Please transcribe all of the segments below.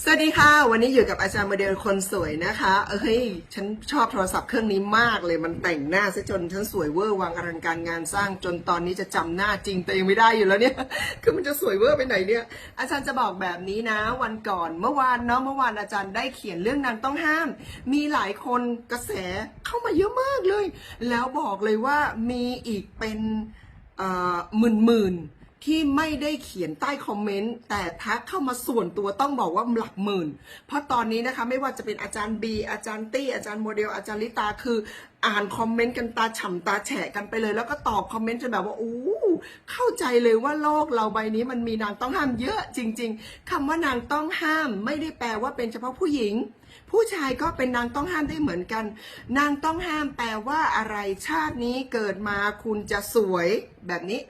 สวัสดีค่ะ วันนี้อยู่กับอาจารย์โมเดลคนสวยนะคะ เอ้ย ฉันชอบโทรศัพท์เครื่องนี้มากเลย มันแต่งหน้าซะจนฉันสวยเวอร์วางอลังการงานสร้างจนตอนนี้จะจำหน้าจริงแตัวเองไม่ได้อยู่แล้วเนี่ย คือมันจะสวยเวอร์ไปไหนเนี่ย อาจารย์จะบอกแบบนี้นะ วันก่อนเมื่อวานเนาะ เมื่อวานอาจารย์ได้เขียนเรื่องนางต้องห้าม มีหลายคนกระแสเข้ามาเยอะมากเลย แล้วบอกเลยว่ามีอีกเป็นหมื่นหมื่น ที่ไม่ได้เขียนใต้คอมเมนต์แต่ทักเข้ามาส่วนตัวต้องบอกว่าหลักหมื่น เพราะตอนนี้นะคะไม่ว่าจะเป็นอาจารย์บีอาจารย์ตี้อาจารย์โมเดลอาจารย์ลิตาคืออ่านคอมเมนต์กันตาฉ่ำตาแฉะกันไปเลย แล้วก็ตอบคอมเมนต์จนแบบว่าอู้เข้าใจเลยว่าโลกเราใบนี้มันมีนางต้องห้ามเยอะจริง ๆคำว่านางต้องห้ามไม่ได้แปลว่าเป็นเฉพาะผู้หญิง ผู้ชายก็เป็นนางต้องห้ามได้เหมือนกัน นางต้องห้ามแปลว่าอะไรชาตินี้เกิดมาคุณจะสวยแบบนี้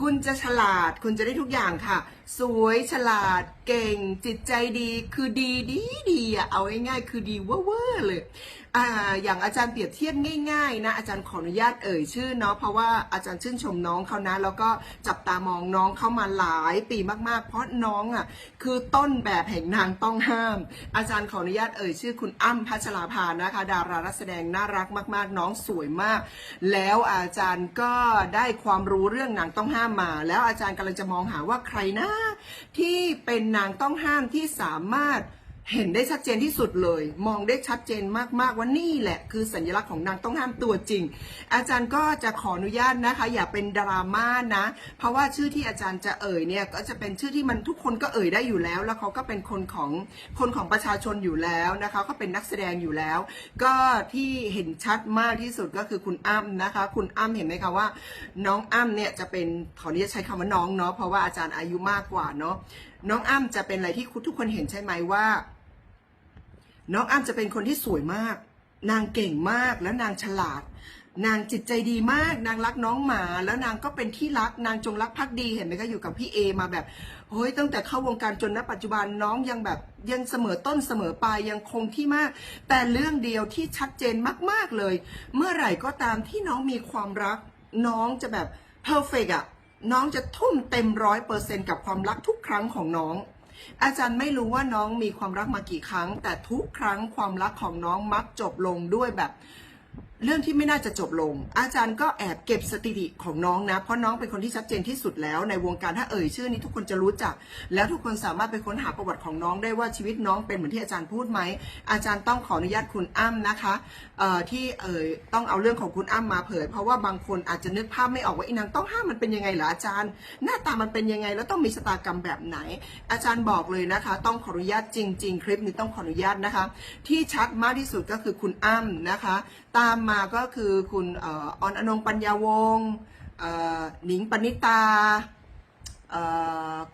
คุณจะฉลาด คุณจะได้ทุกอย่างค่ะ สวยฉลาดเก่งจิตใจดีคือดีดีดีอะเอาง่ายๆคือดีเว่อร์เลยอ่าอย่างอาจารย์เปรียบเทียบง่ายๆนะอาจารย์ขออนุญาตเอ่ยชื่อเนาะเพราะว่าอาจารย์ชื่นชมน้องเขานะ แล้วก็จับตามองน้องเข้ามาหลายปีมากๆ เพราะน้องอะคือต้นแบบแห่งนางต้องห้าม อาจารย์ขออนุญาตเอ่ยชื่อคุณอ้ำพัชราภานะคะ ดารานักแสดงน่ารักมากๆ น้องสวยมาก แล้วอาจารย์ก็ได้ความรู้เรื่องนางต้องห้ามมา แล้วอาจารย์กำลังจะมองหาว่าใครนะที่เป็นนางต้องห้ามที่สามารถ เห็นได้ชัดเจนที่สุดเลย มองได้ชัดเจนมากๆว่านี่แหละ คือสัญลักษณ์ของนางต้องห้ามตัวจริง อาจารย์ก็จะขออนุญาตนะคะ อย่าเป็นดราม่านะ เพราะว่าชื่อที่อาจารย์จะเอ่ยเนี่ยก็จะเป็นชื่อที่มันทุกคนก็เอ่ยได้อยู่แล้ว แล้วเขาก็เป็นคนของคนของประชาชนอยู่แล้วนะคะเขาเป็นนักแสดงอยู่แล้ว ก็ที่เห็นชัดมากที่สุดก็คือคุณอ้ำนะคะ คุณอ้ำเห็นไหมคะว่า น้องอ้ำเนี่ยจะเป็นขออนุญาตใช้คำว่าน้องเนาะเพราะว่าอาจารย์อายุมากกว่าเนาะน้องอ้ำจะเป็นอะไรที่ทุกคนเห็นใช่ไหมว่า น้องอ้ำจะเป็นคนที่สวยมาก นางเก่งมากแล้วนางฉลาด นางจิตใจดีมาก นางรักน้องหมา แล้วนางก็เป็นที่รัก นางจงรักภักดีเห็นไหมคะอยู่กับพี่เอมาแบบเฮ้ยตั้งแต่เข้าวงการจนณปัจจุบันน้องยังแบบยังเสมอต้นเสมอปลายยังคงที่มาก แต่เรื่องเดียวที่ชัดเจนมากๆเลย เมื่อไหร่ก็ตามที่น้องมีความรัก น้องจะแบบเพอร์เฟกอะน้องจะทุ่มเต็มร้อยเปอร์เซ็นกับความรักทุกครั้งของน้อง อาจารย์ไม่รู้ว่าน้องมีความรักมากี่ครั้ง แต่ทุกครั้งความรักของน้องมักจบลงด้วยแบบ เรื่องที่ไม่น่าจะจบลง อาจารย์ก็แอบเก็บสถิติของน้องนะ เพราะน้องเป็นคนที่ชัดเจนที่สุดแล้ว ในวงการถ้าเอ่ยชื่อนี้ทุกคนจะรู้จัก แล้วทุกคนสามารถไปค้นหาประวัติของน้องได้ว่าชีวิตน้องเป็นเหมือนที่อาจารย์พูดไหม อาจารย์ต้องขออนุญาตคุณอ้ำนะคะที่เอ่ยต้องเอาเรื่องของคุณอ้ำมาเผย เพราะว่าบางคนอาจจะนึกภาพไม่ออกว่าอีนางต้องห้ามมันเป็นยังไงเหรออาจารย์ หน้าตามันเป็นยังไงแล้วต้องมีชะตากรรมแบบไหน อาจารย์บอกเลยนะคะ ต้องขออนุญาตจริง ๆ คลิปนี้ต้องขออนุญาตนะคะ ที่ชัดมากที่สุดก็คือคุณอ้ำนะคะ ตามมาก็คือคุณออนอนงปัญญาวงศ์หนิงปณิตา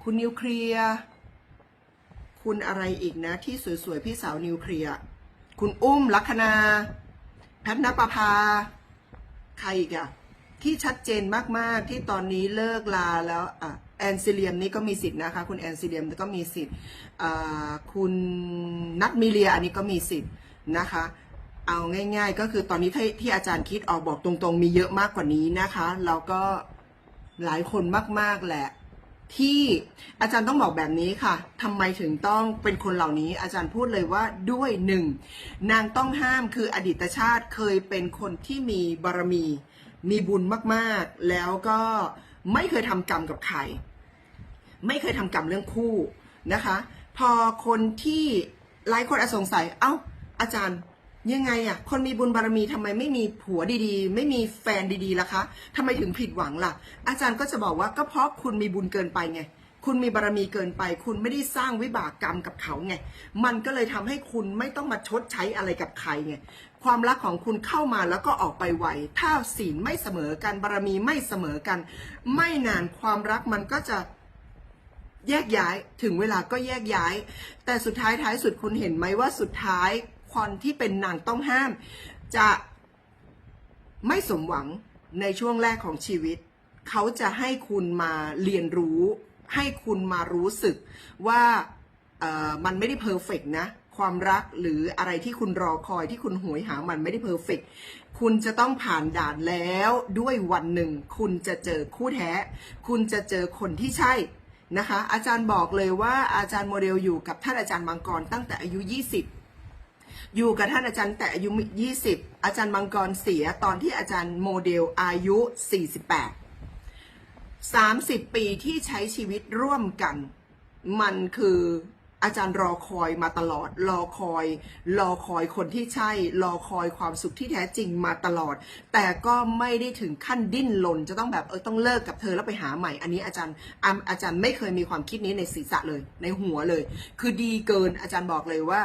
คุณนิวเคลียร์คุณอะไรอีกนะ ที่สวยๆ พี่สาวนิวเคลียร์คุณอุ้มลัคนา แพทนปภา ใครอีกอะที่ชัดเจนมากๆที่ตอนนี้เลิกลาแล้วอะแอนซิเลียมนี่ก็มีสิทธิ์นะคะ คุณแอนซิเลียมก็มีสิทธิ์คุณนัทมิเลียอันนี้ก็มีสิทธิ์นะคะ เอาง่าย ๆ ก็คือตอนนี้ที่ที่อาจารย์คิดออกบอกตรงๆ มีเยอะมากกว่านี้นะคะแล้วก็หลายคนมากๆแหละ ที่อาจารย์ต้องบอกแบบนี้ค่ะทำไมถึงต้องเป็นคนเหล่านี้ อาจารย์พูดเลยว่าด้วยหนึ่งนางต้องห้ามคืออดีตชาติเคยเป็นคนที่มีบารมี มีบุญมากๆ แล้วก็ไม่เคยทำกรรมกับใครไม่เคยทำกรรมเรื่องคู่นะคะ พอคนที่หลายคนอสงสัยเอ้าอาจารย์ ยังไงอะ คนมีบุญบารมีทำไมไม่มีผัวดีๆ ไม่มีแฟนดีๆล่ะคะทำไมถึงผิดหวังล่ะ อาจารย์ก็จะบอกว่าก็เพราะคุณมีบุญเกินไปไง คุณมีบารมีเกินไป คุณไม่ได้สร้างวิบากกรรมกับเขาไง มันก็เลยทำให้คุณไม่ต้องมาชดใช้อะไรกับใครไง ความรักของคุณเข้ามาแล้วก็ออกไปไว ถ้าศีลไม่เสมอกัน บารมีไม่เสมอกัน ไม่นานความรักมันก็จะแยกย้าย ถึงเวลาก็แยกย้าย แต่สุดท้ายท้ายสุดคุณเห็นไหมว่าสุดท้าย คนที่เป็นนางต้องห้าม จะไม่สมหวังในช่วงแรกของชีวิต เขาจะให้คุณมาเรียนรู้ ให้คุณมารู้สึกว่ามันไม่ได้เพอร์เฟกนะความรักหรืออะไรที่คุณรอคอยที่คุณหวยหามันไม่ได้เพอร์เฟกคุณจะต้องผ่านด่านแล้วด้วยวันหนึ่ง คุณจะเจอคู่แท้ คุณจะเจอคนที่ใช่นะคะ อาจารย์บอกเลยว่าอาจารย์โมเดลอยู่กับท่านอาจารย์มังกรตั้งแต่อายุ 20 อยู่กับท่านอาจารย์แต่อายุ 20 อาจารย์มังกรเสียตอนที่อาจารย์โมเดลอายุ 48 30 ปีที่ใช้ชีวิตร่วมกัน มันคืออาจารย์รอคอยมาตลอด รอคอย รอคอยคนที่ใช่ รอคอยความสุขที่แท้จริงมาตลอด แต่ก็ไม่ได้ถึงขั้นดิ้นรนจะต้องแบบเออต้องเลิกกับเธอแล้วไปหาใหม่ อันนี้อาจารย์อาอาจารย์ไม่เคยมีความคิดนี้ในศีรษะเลย ในหัวเลย คือดีเกินอาจารย์บอกเลยว่า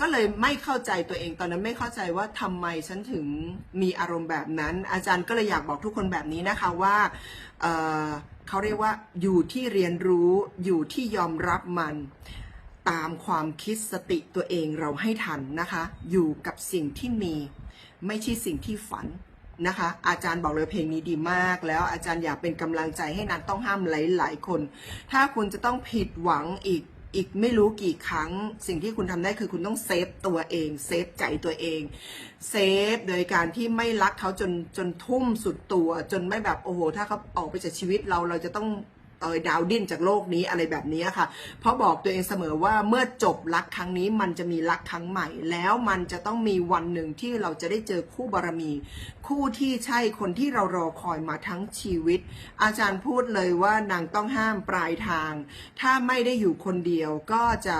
ก็เลยไม่เข้าใจตัวเองตอนนั้นไม่เข้าใจว่าทำไมฉันถึงมีอารมณ์แบบนั้น อาจารย์ก็เลยอยากบอกทุกคนแบบนี้นะคะว่าเเขาเรียกว่าอยู่ที่เรียนรู้อยู่ที่ยอมรับมันตามความคิดสติตัวเองเราให้ทันนะคะ อยู่กับสิ่งที่มี ไม่ใช่สิ่งที่ฝันนะคะ อาจารย์บอกเลยเพลงนี้ดีมาก แล้วอาจารย์อยากเป็นกำลังใจให้นางต้องห้ามหลาย ๆ คน ถ้าคุณจะต้องผิดหวังอีก อีกไม่รู้กี่ครั้งสิ่งที่คุณทำได้คือคุณต้องเซฟตัวเองเซฟใจตัวเองเซฟโดยการที่ไม่รักเขาจนจนทุ่มสุดตัว จนไม่แบบโอ้โหถ้าเขาออกไปจากชีวิตเราเราจะต้อง เอยดาวดิ้นจากโลกนี้อะไรแบบนี้ค่ะ เพราะบอกตัวเองเสมอว่าเมื่อจบรักครั้งนี้มันจะมีรักครั้งใหม่ แล้วมันจะต้องมีวันหนึ่งที่เราจะได้เจอคู่บารมี คู่ที่ใช่คนที่เรารอคอยมาทั้งชีวิต อาจารย์พูดเลยว่านางต้องห้ามปลายทาง ถ้าไม่ได้อยู่คนเดียวก็จะ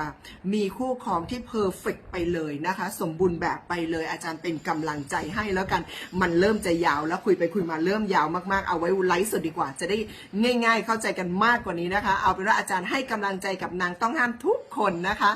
มีคู่ครองที่เพอร์เฟกไปเลยนะคะ สมบูรณ์แบบไปเลย อาจารย์เป็นกำลังใจให้แล้วกันมันเริ่มจะยาวแล้วคุยไปคุยมาเริ่มยาวมากๆเอาไว้ไลฟ์สดดีกว่า จะได้ง่าย ๆ เข้าใจกันมากกว่านี้นะคะ เอาเป็นว่าอาจารย์ให้กำลังใจกับนางต้องห้ามทุกคนนะคะ